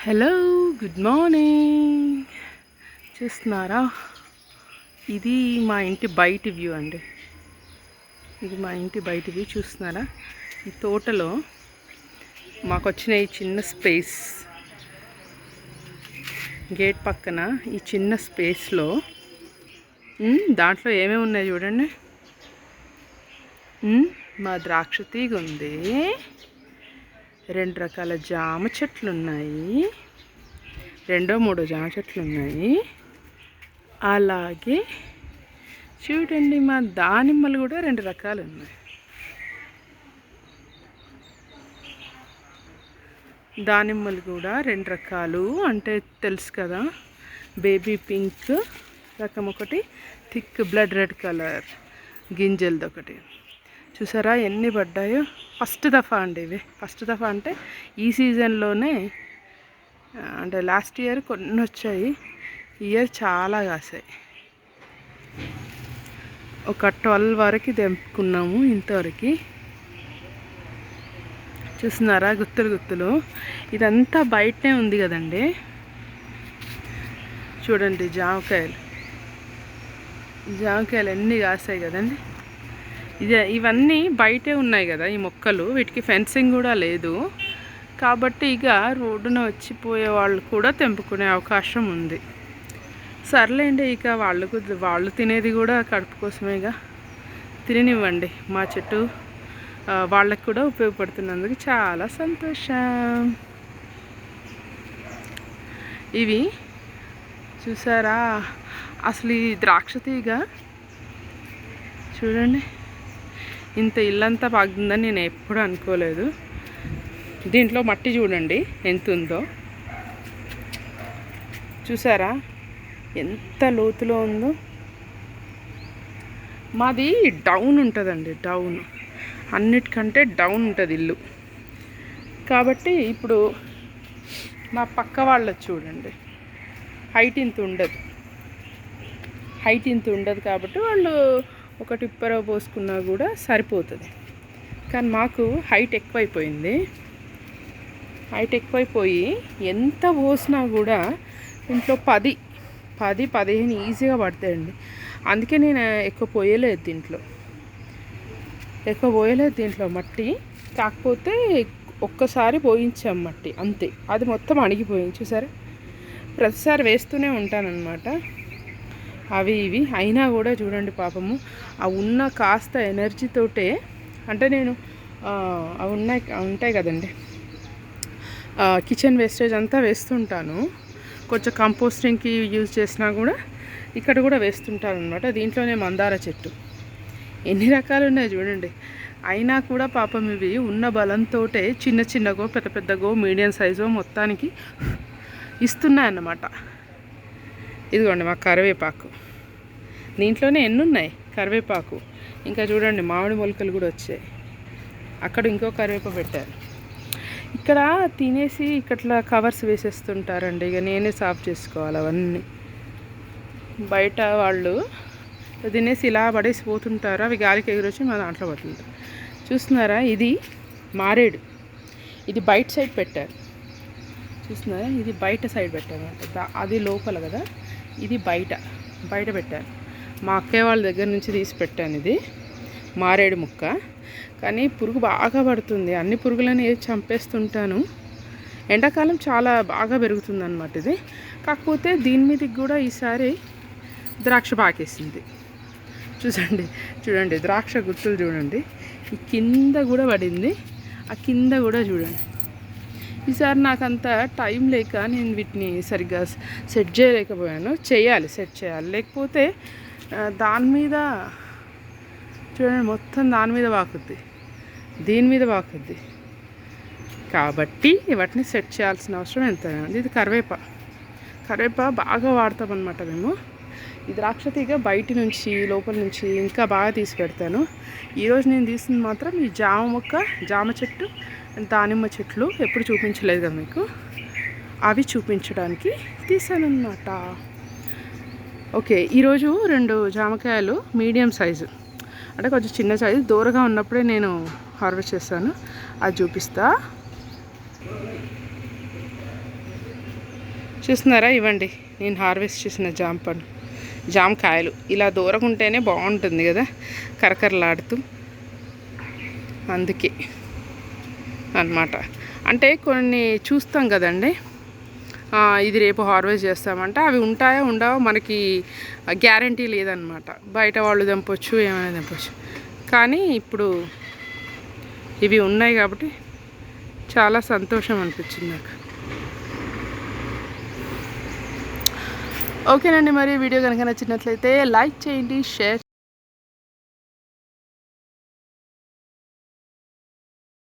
Hello good morning చూస్తున్నారా? ఇది మా ఇంటి బయట వ్యూ అండి. ఇది మా ఇంటి బయట వ్యూ చూస్తున్నారా? ఈ తోటలో మాకు వచ్చిన ఈ చిన్న స్పేస్. గేట్ పక్కన ఈ చిన్న స్పేస్లో దాంట్లో ఏమేమి ఉన్నాయి చూడండి. మా ద్రాక్ష తీగ ఉంది. రెండు రకాల జామ చెట్లు ఉన్నాయి రెండో మూడో జామ చెట్లు ఉన్నాయి అలాగే చూడండి మా దానిమ్మలు కూడా రెండు రకాలు ఉన్నాయి దానిమ్మలు కూడా రెండు రకాలు. అంటే తెలుసు కదా బేబీ పింక్ రకం ఒకటి థిక్ బ్లడ్ రెడ్ కలర్ గింజలది ఒకటి. చూసారా ఎన్ని పడ్డాయో? ఫస్ట్ దఫా అండి ఇవి. ఫస్ట్ దఫా అంటే ఈ సీజన్లోనే అంటే లాస్ట్ ఇయర్ కొన్ని వచ్చాయి. ఇయర్ చాలా కాసాయి. ఒక ట్వెల్వ్ వరకు తెంపుకున్నాము ఇంతవరకు. చూస్తున్నారా గుత్తులు గుత్తులు? ఇదంతా బయటనే ఉంది కదండి. చూడండి జామకాయలు. జామకాయలు ఎన్ని కాసాయి కదండి. ఇదే ఇవన్నీ బయటే ఉన్నాయి కదా ఈ మొక్కలు. వీటికి ఫెన్సింగ్ కూడా లేదు. కాబట్టి ఇక రోడ్డున వచ్చిపోయే వాళ్ళు కూడా తెంపుకునే అవకాశం ఉంది. సర్లేండి ఇక వాళ్ళకు వాళ్ళు తినేది కూడా కడుపు కోసమేగా తిననివ్వండి. మా చెట్టు వాళ్ళకు కూడా ఉపయోగపడుతున్నందుకు చాలా సంతోషం. ఇవి చూసారా? అసలు ఈ ద్రాక్ష తీగ చూడండి. ఇంత ఇల్లంతా బాగుందని నేను ఎప్పుడు అనుకోలేదు. దీంట్లో మట్టి చూడండి ఎంత ఉందో చూసారా? ఎంత లోతులో ఉందో. మాది డౌన్ ఉంటుందండి డౌన్. అన్నిటికంటే డౌన్ ఉంటుంది ఇల్లు. కాబట్టి ఇప్పుడు మా పక్క వాళ్ళది చూడండి. హైట్ ఇంత ఉండదు. హైట్ ఇంత ఉండదు కాబట్టి వాళ్ళు ఒక టిప్పర పోసుకున్నా కూడా సరిపోతుంది. కానీ మాకు హైట్ ఎక్కువైపోయింది. హైట్ ఎక్కువైపోయి ఎంత పోసినా కూడా ఇంట్లో పది పది పదిహేను ఈజీగా పడతాయండి. అందుకే నేను ఎక్కువ పోయలేదు దీంట్లో. ఎక్కువ పోయలేదు దీంట్లో మట్టి. కాకపోతే ఒక్కసారి పోయించాం మట్టి అంతే. అది మొత్తం అణిగిపోయింది. చూసారా? ప్రతిసారి వేస్తూనే ఉంటానన్నమాట. అవి ఇవి. అయినా కూడా చూడండి పాపము ఆ ఉన్న కాస్త ఎనర్జీతోటే అంటే నేను అవి ఉన్నాయి ఉంటాయి కదండి. కిచెన్ వేస్టేజ్ అంతా వేస్తుంటాను. కొంచెం కంపోస్టింగ్కి యూజ్ చేసినా కూడా ఇక్కడ కూడా వేస్తుంటాను అనమాట దీంట్లోనే మందార చెట్టు. ఎన్ని రకాలు ఉన్నాయి చూడండి. అయినా కూడా పాపం ఇవి ఉన్న బలంతో చిన్న చిన్నగో పెద్ద పెద్దగో మీడియం సైజో మొత్తానికి ఇస్తున్నాయి అన్నమాట ఇదిగోండి మా కరివేపాకు. దీంట్లోనే ఎన్ని ఉన్నాయి కరివేపాకు. ఇంకా చూడండి మామిడి మొలకలు కూడా వచ్చాయి. అక్కడ ఇంకో కరివేపాకు పెట్టారు. ఇక్కడ తినేసి ఇట్లా కవర్స్ వేసేస్తుంటారండి. ఇక నేనే సాఫ్ చేసుకోవాలి అవన్నీ. బయట వాళ్ళు తినేసి ఇలా పడేసి పోతుంటారు. అవి గాలికి ఎగురొచ్చి మా దాంట్లో పడుతుంటారు. చూస్తున్నారా? ఇది మారేడు. ఇది బయట సైడ్ పెట్టారు. చూస్తున్నారా? ఇది బయట సైడ్ పెట్టారు. అది లోపల కదా? ఇది బయట బయట పెట్టారు మా అక్కయ్య వాళ్ళ దగ్గర నుంచి తీసి పెట్టాను ఇది మారేడు ముక్క. కానీ పురుగు బాగా పడుతుంది అన్ని పురుగులని ఏది చంపేస్తుంటాను. ఎండాకాలం చాలా బాగా పెరుగుతుంది అనమాట ఇది. కాకపోతే దీని మీదకి కూడా ఈసారి ద్రాక్ష పాకేసింది. చూసండి చూడండి ద్రాక్ష గుర్తులు చూడండి. ఈ కింద కూడా పడింది ఆ కింద కూడా చూడండి. ఈసారి నాకు అంత టైం లేక నేను వీటిని సరిగ్గా సెట్ చేయలేకపోయాను. చేయాలి సెట్ చేయాలి. లేకపోతే దాని మీద చూడండి మొత్తం దాని మీద వాకుద్ది. దీని మీద వాకుద్ది. కాబట్టి వాటిని సెట్ చేయాల్సిన అవసరం ఎంత ఉంది. ఇది కరివేపా. కరివేపా బాగా వాడతాం అనమాట మేము. ఈ ద్రాక్ష తీగ బయట నుంచి లోపల నుంచి ఇంకా బాగా తీసి పెడతాను. ఈరోజు నేను తీసింది మాత్రం ఈ జామ మొక్క జామ చెట్టు దానిమ్మ చెట్లు ఎప్పుడు చూపించలేదు కదా మీకు. అవి చూపించడానికి తీసానమాట ఓకే ఈరోజు రెండు జామకాయలు మీడియం సైజు. అంటే కొంచెం చిన్న సైజు దూరగా ఉన్నప్పుడే నేను హార్వెస్ట్ చేస్తాను అది చూపిస్తా. చూస్తున్నారా? ఇవ్వండి నేను హార్వెస్ట్ చేసిన జామ పండు జామకాయలు. ఇలా దూరగా ఉంటేనే బాగుంటుంది కదా కరకరలాడుతూ. అందుకే. అన్నమాట. అంటే కొన్ని చూస్తాం కదండి. ఇది రేపు హార్వెస్ట్ చేస్తామంటే. అవి ఉంటాయా ఉండవో మనకి గ్యారంటీ లేదనమాట బయట వాళ్ళు దంపొచ్చు ఏమైనా దంపొచ్చు కానీ ఇప్పుడు ఇవి ఉన్నాయి కాబట్టి చాలా సంతోషం అనిపించింది నాకు. ఓకేనండి మరి వీడియో కనుక నచ్చినట్లయితే లైక్ చేయండి షేర్